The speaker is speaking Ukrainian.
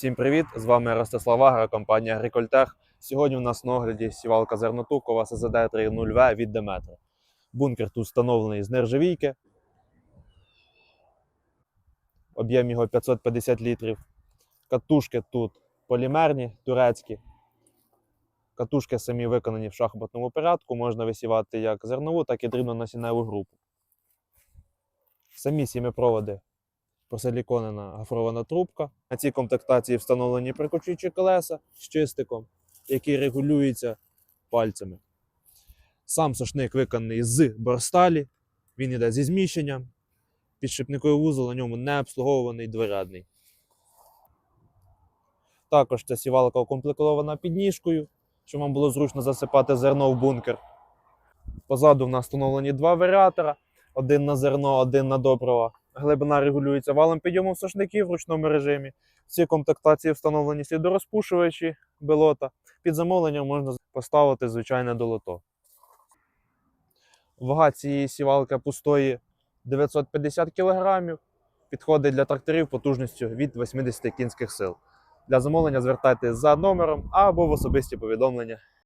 Всім привіт! З вами Ростислав Агро, компанія Агрикольтех. Сьогодні у нас на огляді сівалка зернотукова СЗД 30В від Деметра. Бункер тут встановлений з нержавійки. Об'єм його 550 літрів. Катушки тут полімерні, турецькі. Катушки самі виконані в шахматному порядку. Можна висівати як зернову, так і дрібнонасінневу групу. Самі сімипроводи просиліконена гофрована трубка. На цій комплектації встановлені прикочуючі колеса з чистиком, які регулюються пальцями. Сам сошник виконаний з борсталі, він йде зі зміщенням. Підшипниковий вузол на ньому не обслуговуваний дворядний. Також ця сівалка укомплектована підніжкою, щоб вам було зручно засипати зерно в бункер. Позаду в нас встановлені два варіатора: один на зерно, один на добрива. Глибина регулюється валом підйому сошників в ручному режимі. В цій комплектації встановлені слідорозпушувачі белота. Під замовленням можна поставити звичайне долото. Вага цієї сівалки пустої 950 кг. Підходить для тракторів потужністю від 80 кінських сил. Для замовлення звертайтесь за номером або в особисті повідомлення